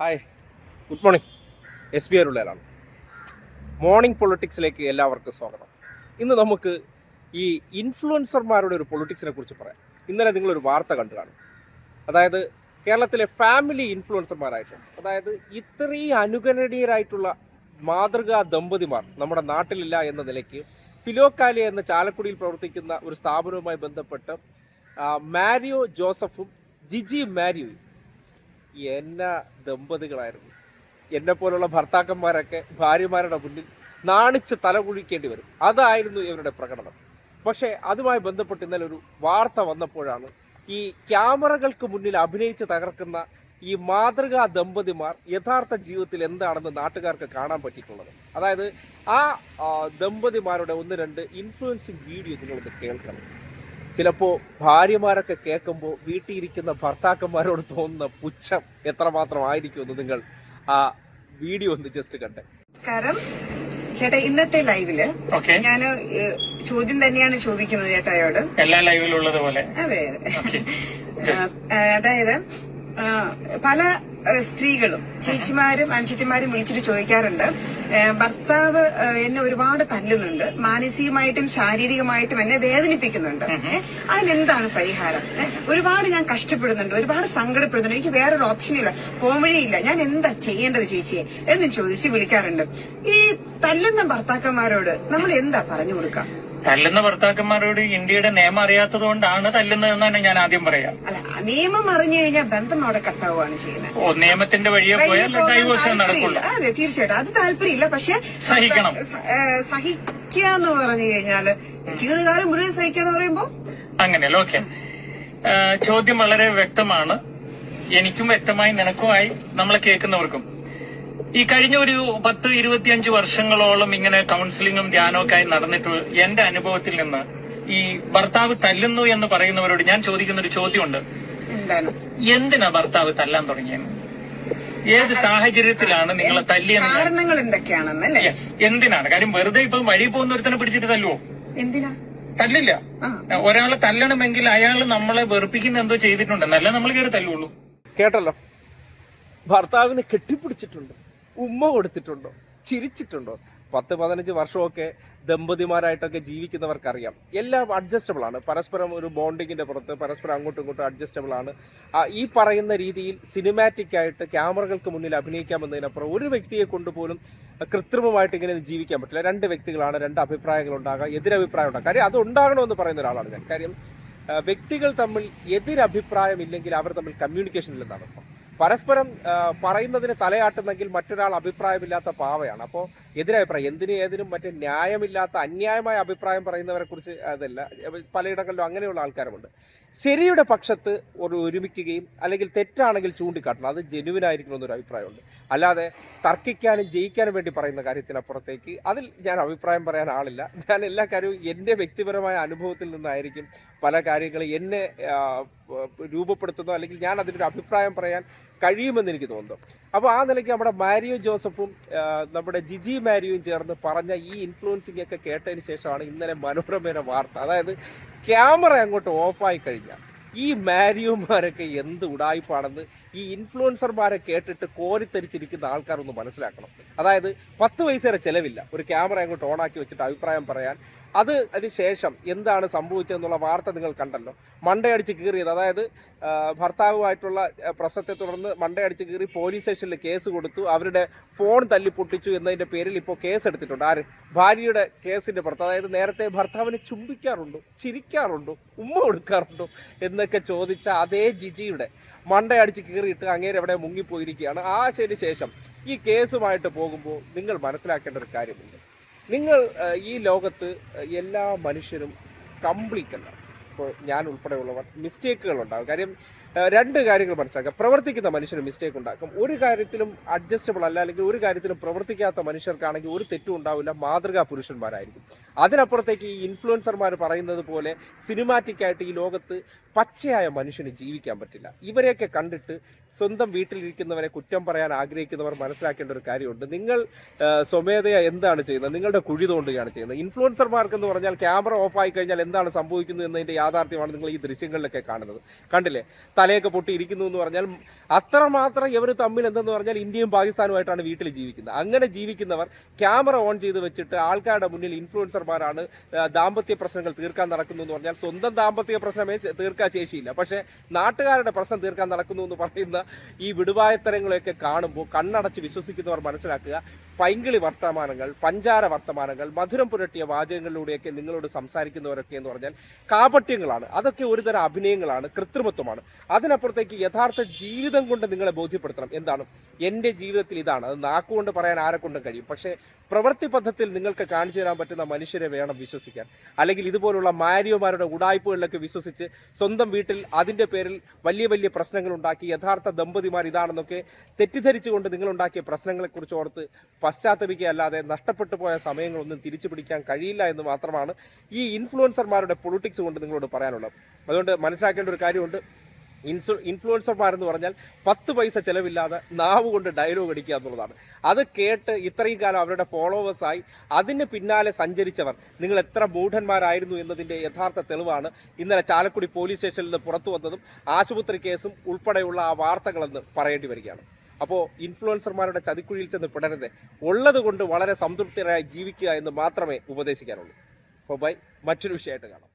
Hi good morning S B ആറുള്ളതാണ് morning പൊളിറ്റിക്സിലേക്ക് എല്ലാവർക്കും സ്വാഗതം. ഇന്ന് നമുക്ക് ഈ ഇൻഫ്ലുവൻസർമാരുടെ ഒരു പൊളിറ്റിക്സിനെ കുറിച്ച് പറയാം. ഇന്നലെ നിങ്ങളൊരു വാർത്ത കണ്ടു കാണും. അതായത് കേരളത്തിലെ ഫാമിലി ഇൻഫ്ലുവൻസർമാരായിട്ട് അതായത് ഇത്രയും അനുകരണീയരായിട്ടുള്ള മാതൃകാ ദമ്പതിമാർ നമ്മുടെ നാട്ടിലില്ല എന്ന നിലയ്ക്ക് ഫിലോക്കാലി എന്ന ചാലക്കുടിയിൽ പ്രവർത്തിക്കുന്ന ഒരു സ്ഥാപനവുമായി ബന്ധപ്പെട്ട് മാരിയോ ജോസഫും ജിജി മാരിയോയും എന്ന ദമ്പതികളായിരുന്നു. എന്നെ പോലുള്ള ഭർത്താക്കന്മാരൊക്കെ ഭാര്യമാരുടെ മുന്നിൽ നാണിച്ച് തലകുഴിക്കേണ്ടി വരും. അതായിരുന്നു ഇവരുടെ പ്രകടനം. പക്ഷേ അതുമായി ബന്ധപ്പെട്ട് ഇന്നലെ ഒരു വാർത്ത വന്നപ്പോഴാണ് ഈ ക്യാമറകൾക്ക് മുന്നിൽ അഭിനയിച്ച് തകർക്കുന്ന ഈ മാതൃകാ ദമ്പതിമാർ യഥാർത്ഥ ജീവിതത്തിൽ എന്താണെന്ന് നാട്ടുകാർക്ക് കാണാൻ പറ്റിയിട്ടുള്ളത്. അതായത് ആ ദമ്പതിമാരുടെ ഒന്ന് രണ്ട് ഇൻഫ്ലുവൻസിങ് വീഡിയോ നിങ്ങളൊന്ന് കേൾക്കണം. ചിലപ്പോൾ ഭാര്യമാരൊക്കെ കേൾക്കുമ്പോൾ വീട്ടിലിരിക്കുന്ന ഭർത്താക്കന്മാരോട് തോന്നുന്ന പുച്ഛം എത്രമാത്രം ആയിരിക്കുമെന്ന് നിങ്ങൾ ആ വീഡിയോ ഒന്ന് ജസ്റ്റ് കണ്ടേ. നമസ്കാരം ചേട്ടാ ഇന്നത്തെ ലൈവിൽ ഞാൻ ഞാൻ ചോദ്യം തന്നെയാണ് ചോദിക്കുന്നത് ചേട്ടായോട്. എല്ലാ ലൈവിലുള്ളത് പോലെ അതെ. അതായത് പല സ്ത്രീകളും ചേച്ചിമാരും അനുഷ്യത്തിമാരും വിളിച്ചിട്ട് ചോദിക്കാറുണ്ട്. ഭർത്താവ് എന്നെ ഒരുപാട് തല്ലുന്നുണ്ട്. മാനസികമായിട്ടും ശാരീരികമായിട്ടും എന്നെ വേദനിപ്പിക്കുന്നുണ്ട്. അതിനെന്താണ് പരിഹാരം? ഒരുപാട് ഞാൻ കഷ്ടപ്പെടുന്നുണ്ട്. ഒരുപാട് സങ്കടപ്പെടുന്നുണ്ട്. എനിക്ക് വേറൊരു ഓപ്ഷൻ ഇല്ല. പോംവഴിയില്ല ഞാൻ എന്താ ചെയ്യേണ്ടത് ചേച്ചിയെ എന്ന് ചോദിച്ച് വിളിക്കാറുണ്ട്. ഈ തല്ലുന്ന ഭർത്താക്കന്മാരോട് നമ്മൾ എന്താ പറഞ്ഞു കൊടുക്കാം തല്ലുന്ന ഭർത്താക്കന്മാരോട് ഇന്ത്യയുടെ നിയമം അറിയാത്തത് കൊണ്ടാണ് തല്ലുന്നതെന്നാണ് ഞാൻ ആദ്യം പറയാം. നിയമം അറിഞ്ഞു കഴിഞ്ഞാൽ ബന്ധം അവിടെ കട്ടാവുകയാണ് ചെയ്യുന്നത്. ഓ നിയമത്തിന്റെ വഴിയെ പോയാൽ ഡൈവോഴ്സ് അതെ തീർച്ചയായിട്ടും. അത് താല്പര്യമില്ല. പക്ഷെ സഹിക്കണം. സഹിക്കുക എന്ന് പറഞ്ഞു കഴിഞ്ഞാൽ ജീവിതകാലം മുഴുവൻ സഹിക്കുക എന്ന് പറയുമ്പോ? അങ്ങനെയല്ല? ഓക്കെ. ചോദ്യം വളരെ വ്യക്തമാണ്. എനിക്കും വ്യക്തമായി നിനക്കുമായി നമ്മളെ കേൾക്കുന്നവർക്കും. ഈ കഴിഞ്ഞ ഒരു പത്ത് ഇരുപത്തിയഞ്ച് വർഷങ്ങളോളം ഇങ്ങനെ കൗൺസിലിങ്ങും ധ്യാനവും ഒക്കെ ആയി നടന്നിട്ട് എന്റെ അനുഭവത്തിൽ നിന്ന് ഈ ഭർത്താവ് തല്ലുന്നു എന്ന് പറയുന്നവരോട് ഞാൻ ചോദിക്കുന്ന ഒരു ചോദ്യമുണ്ട്. എന്താണ് എന്തിനാ ഭർത്താവ് തല്ലാൻ തുടങ്ങിയത് ഏത് സാഹചര്യത്തിലാണ് നിങ്ങളെ തല്ലിയെന്ന് കാരണങ്ങൾ എന്തൊക്കെയാണെന്നല്ലേ? Yes. എന്തിനാണ്? കാര്യം വെറുതെ ഇപ്പൊ വഴി പോകുന്ന ഒരുത്തനെ പിടിച്ചിട്ട് തല്ലുവോ? എന്തിനാ? തല്ലില്ല. ഒരാളെ തല്ലണമെങ്കിൽ അയാൾ നമ്മളെ വെറുപ്പിക്കുന്ന എന്തോ ചെയ്തിട്ടുണ്ട്. നല്ല നമ്മൾ കയറി തല്ലുള്ളൂ. കേട്ടല്ലോ? ഭർത്താവിനെ കെട്ടിപ്പിടിച്ചിട്ടുണ്ടോ? ഉമ്മ കൊടുത്തിട്ടുണ്ടോ? ചിരിച്ചിട്ടുണ്ടോ? പത്ത് പതിനഞ്ച് വർഷമൊക്കെ ദമ്പതിമാരായിട്ടൊക്കെ ജീവിക്കുന്നവർക്കറിയാം. എല്ലാം അഡ്ജസ്റ്റബിൾ ആണ്. പരസ്പരം ഒരു ബോണ്ടിങ്ങിന്റെ പുറത്ത് പരസ്പരം അങ്ങോട്ടും ഇങ്ങോട്ടും അഡ്ജസ്റ്റബിൾ ആണ്. ഈ പറയുന്ന രീതിയിൽ സിനിമാറ്റിക് ആയിട്ട് ക്യാമറകൾക്ക് മുന്നിൽ അഭിനയിക്കാമെന്നതിനപ്പുറം ഒരു വ്യക്തിയെ കൊണ്ടുപോലും കൃത്രിമമായിട്ട് ഇങ്ങനെ ജീവിക്കാൻ പറ്റില്ല. രണ്ട് വ്യക്തികളാണ് രണ്ട് അഭിപ്രായങ്ങൾ ഉണ്ടാകാം എതിരഭിപ്രായം ഉണ്ടാകാം. കാര്യം അത് ഉണ്ടാകണമെന്ന് പറയുന്ന ഒരാളാണ് ഞാൻ. കാര്യം വ്യക്തികൾ തമ്മിൽ എതിരഭിപ്രായം ഇല്ലെങ്കിൽ അവർ തമ്മിൽ കമ്മ്യൂണിക്കേഷൻ ഇല്ലെന്നാണ്. പരസ്പരം പറയുന്നതിന് തലയാട്ടുന്നെങ്കിൽ മറ്റൊരാൾ അഭിപ്രായമില്ലാത്ത പാവയാണ്. അപ്പോൾ എതിരഭിപ്രായം എന്തിനും ഏതിനും മറ്റേ ന്യായമില്ലാത്ത അന്യായമായ അഭിപ്രായം പറയുന്നവരെ കുറിച്ച് അതല്ല പലയിടങ്ങളിലും അങ്ങനെയുള്ള ആൾക്കാരുമുണ്ട്. ശരിയുടെ പക്ഷത്ത് ഒരു ഒരുമിക്കുകയും അല്ലെങ്കിൽ തെറ്റാണെങ്കിൽ ചൂണ്ടിക്കാട്ടണം. അത് ജെനുവിനായിരിക്കണം എന്നൊരു അഭിപ്രായമുണ്ട്. അല്ലാതെ തർക്കിക്കാനും ജയിക്കാനും വേണ്ടി പറയുന്ന കാര്യത്തിനപ്പുറത്തേക്ക് അതിൽ ഞാൻ അഭിപ്രായം പറയാൻ ആളില്ല. ഞാൻ എല്ലാ കാര്യവും എന്റെ വ്യക്തിപരമായ അനുഭവത്തിൽ നിന്നായിരിക്കും പല കാര്യങ്ങളും എന്നെ രൂപപ്പെടുത്തുന്നതോ അല്ലെങ്കിൽ ഞാൻ അതിനൊരു അഭിപ്രായം പറയാൻ കഴിയുമെന്ന് എനിക്ക് തോന്നുന്നു. അപ്പോൾ ആ നിലയ്ക്ക് നമ്മുടെ മാരിയോ ജോസഫും നമ്മുടെ ജിജി മാരിയോയും ചേർന്ന് പറഞ്ഞ ഈ ഇൻഫ്ലുവൻസിംഗ് ഒക്കെ കേട്ടതിന് ശേഷമാണ് ഇന്നലെ മനോരമയുടെ വാർത്ത. അതായത് ക്യാമറ അങ്ങോട്ട് ഓഫായി കഴിഞ്ഞാൽ ഈ മാരിയോമാരൊക്കെ എന്ത് ഉടായ്പാണെന്ന് ഈ ഇൻഫ്ലുവൻസർമാരെ കേട്ടിട്ട് കോരിത്തരിച്ചിരിക്കുന്ന ആൾക്കാർ ഒന്ന് മനസ്സിലാക്കണം. അതായത് പത്ത് പൈസയുടെ ചിലവില്ല. ഒരു ക്യാമറ അങ്ങോട്ട് ഓണാക്കി വെച്ചിട്ട് അഭിപ്രായം പറയാൻ അത് അതിന് ശേഷം എന്താണ് സംഭവിച്ചതെന്നുള്ള വാർത്ത നിങ്ങൾ കണ്ടല്ലോ. മണ്ടയടിച്ച് കീറിയത് അതായത് ഭർത്താവുമായിട്ടുള്ള പ്രശ്നത്തെ തുടർന്ന് മണ്ടയടിച്ച് കീറി പോലീസ് സ്റ്റേഷനിൽ കേസ് കൊടുത്തു. അവരുടെ ഫോൺ തല്ലി പൊട്ടിച്ചു എന്നതിന്റെ പേരിൽ ഇപ്പോൾ കേസ് എടുത്തിട്ടുണ്ട് ആര്? ഭാര്യയുടെ കേസിന്റെ പുറത്ത്. അതായത് നേരത്തെ ഭർത്താവിനെ ചുംബിക്കാറുണ്ടോ? ചിരിക്കാറുണ്ടോ? ഉമ്മ കൊടുക്കാറുണ്ടോ? എന്നൊക്കെ ചോദിച്ച അതേ ജിജിയുടെ മണ്ടയടിച്ച് കീറിയിട്ട് അങ്ങേരെ എവിടെ മുങ്ങിപ്പോയിരിക്കുകയാണ്. ആ ശേഷം ഈ കേസുമായിട്ട് പോകുമ്പോൾ നിങ്ങൾ മനസ്സിലാക്കേണ്ട ഒരു കാര്യമുണ്ട്. നിങ്ങൾ ഈ ലോകത്ത് എല്ലാ മനുഷ്യരും കംപ്ലീറ്റ് അല്ല. ഇപ്പോൾ ഞാൻ ഉൾപ്പെടെയുള്ളവർ മിസ്റ്റേക്കുകൾ ഉണ്ടാകും കാര്യം രണ്ട് കാര്യങ്ങൾ മനസ്സിലാക്കുക പ്രവർത്തിക്കുന്ന മനുഷ്യന് മിസ്റ്റേക്ക് ഉണ്ടാക്കും. ഒരു കാര്യത്തിലും അഡ്ജസ്റ്റബിൾ അല്ല അല്ലെങ്കിൽ ഒരു കാര്യത്തിലും പ്രവർത്തിക്കാത്ത മനുഷ്യർക്കാണെങ്കിൽ ഒരു തെറ്റും ഉണ്ടാവില്ല മാതൃകാ പുരുഷന്മാരായിരിക്കും. അതിനപ്പുറത്തേക്ക് ഈ ഇൻഫ്ലുവൻസർമാർ പറയുന്നത് പോലെ സിനിമാറ്റിക്കായിട്ട് ഈ ലോകത്ത് പച്ചയായ മനുഷ്യന് ജീവിക്കാൻ പറ്റില്ല. ഇവരെയൊക്കെ കണ്ടിട്ട് സ്വന്തം വീട്ടിലിരിക്കുന്നവരെ കുറ്റം പറയാൻ ആഗ്രഹിക്കുന്നവർ മനസ്സിലാക്കേണ്ട ഒരു കാര്യമുണ്ട്. നിങ്ങൾ സ്വമേധയ എന്താണ് ചെയ്യുന്നത്? നിങ്ങളുടെ കുഴി തോണ്ടുകയാണ് ചെയ്യുന്നത്. ഇൻഫ്ലുവൻസർമാർക്ക് എന്ന് പറഞ്ഞാൽ ക്യാമറ ഓഫ് ആയി കഴിഞ്ഞാൽ എന്താണ് സംഭവിക്കുന്നത് എന്നതിന്റെ യാഥാർത്ഥ്യമാണ് നിങ്ങൾ ഈ ദൃശ്യങ്ങളിലൊക്കെ കാണുന്നത്. കണ്ടില്ലേ? തലയൊക്കെ പൊട്ടിയിരിക്കുന്നു എന്ന് പറഞ്ഞാൽ അത്രമാത്രം ഇവർ തമ്മിൽ എന്തെന്ന് പറഞ്ഞാൽ ഇന്ത്യയും പാകിസ്ഥാനുമായിട്ടാണ് വീട്ടിൽ ജീവിക്കുന്നത്. അങ്ങനെ ജീവിക്കുന്നവർ ക്യാമറ ഓൺ ചെയ്ത് വെച്ചിട്ട് ആൾക്കാരുടെ മുന്നിൽ ഇൻഫ്ലുവൻസർമാരാണ് ദാമ്പത്യ പ്രശ്നങ്ങൾ തീർക്കാൻ നടക്കുന്നു എന്ന് പറഞ്ഞാൽ സ്വന്തം ദാമ്പത്യ പ്രശ്നമേ തീർക്കാൻ ശേഷിയില്ല. പക്ഷേ നാട്ടുകാരുടെ പ്രശ്നം തീർക്കാൻ നടക്കുന്നു എന്ന് പറയുന്ന ഈ വിടുവായത്തരങ്ങളെയൊക്കെ കാണുമ്പോൾ കണ്ണടച്ച് വിശ്വസിക്കുന്നവർ മനസ്സിലാക്കുക പൈങ്കിളി വർത്തമാനങ്ങൾ പഞ്ചാര വർത്തമാനങ്ങൾ മധുരം പുരട്ടിയ വാചകങ്ങളിലൂടെയൊക്കെ നിങ്ങളോട് സംസാരിക്കുന്നവരൊക്കെ എന്ന് പറഞ്ഞാൽ കാപട്യങ്ങളാണ്. അതൊക്കെ ഒരുതരം അഭിനയങ്ങളാണ് കൃത്രിമത്വമാണ്. അതിനപ്പുറത്തേക്ക് യഥാർത്ഥ ജീവിതം കൊണ്ട് നിങ്ങളെ ബോധ്യപ്പെടുത്തണം. എന്താണ്? എന്റെ ജീവിതത്തിൽ ഇതാണ്. അത് നാക്കുകൊണ്ട് പറയാൻ ആരെക്കൊണ്ടും കഴിയും. പക്ഷേ പ്രവൃത്തി പദ്ധത്തിൽ നിങ്ങൾക്ക് കാണിച്ചു തരാൻ പറ്റുന്ന മനുഷ്യരെ വേണം വിശ്വസിക്കാൻ. അല്ലെങ്കിൽ ഇതുപോലുള്ള മാരിയോമാരുടെ ഉടായ്പകളിലൊക്കെ വിശ്വസിച്ച് സ്വന്തം വീട്ടിൽ അതിന്റെ പേരിൽ വലിയ വലിയ പ്രശ്നങ്ങൾ ഉണ്ടാക്കി യഥാർത്ഥ ദമ്പതിമാർ ഇതാണെന്നൊക്കെ തെറ്റിദ്ധരിച്ചുകൊണ്ട് നിങ്ങളുണ്ടാക്കിയ പ്രശ്നങ്ങളെക്കുറിച്ച് ഓർത്ത് പശ്ചാത്തപിക്കുക അല്ലാതെ നഷ്ടപ്പെട്ടു പോയ സമയങ്ങളൊന്നും തിരിച്ചു പിടിക്കാൻ കഴിയില്ല എന്ന് മാത്രമാണ് ഈ ഇൻഫ്ലുവൻസർമാരുടെ പൊളിറ്റിക്സ് കൊണ്ട് നിങ്ങളോട് പറയാനുള്ളത്. അതുകൊണ്ട് മനസ്സിലാക്കേണ്ട ഒരു കാര്യമുണ്ട്. ഇൻസു ഇൻഫ്ലുവൻസർമാർ എന്ന് പറഞ്ഞാൽ പത്ത് പൈസ ചിലവില്ലാതെ നാവ് കൊണ്ട് ഡയലോഗ് അടിക്കുക എന്നുള്ളതാണ്. അത് കേട്ട് ഇത്രയും കാലം അവരുടെ ഫോളോവേഴ്സായി അതിന് പിന്നാലെ സഞ്ചരിച്ചവർ നിങ്ങൾ എത്ര മൂഢന്മാരായിരുന്നു എന്നതിന്റെ യഥാർത്ഥ തെളിവാണ് ഇന്നലെ ചാലക്കുടി പോലീസ് സ്റ്റേഷനിൽ നിന്ന് പുറത്തു വന്നതും ആശുപത്രി കേസും ഉൾപ്പെടെയുള്ള ആ വാർത്തകളെന്ന് പറയേണ്ടി വരികയാണ്. അപ്പോൾ ഇൻഫ്ലുവൻസർമാരുടെ ചതിക്കുഴിയിൽ ചെന്ന് പിടരുത്. ഉള്ളത് കൊണ്ട് വളരെ സംതൃപ്തരായി ജീവിക്കുക എന്ന് മാത്രമേ ഉപദേശിക്കാനുള്ളൂ. അപ്പോൾ ബൈ മറ്റൊരു വിഷയമായിട്ട് കാണാം.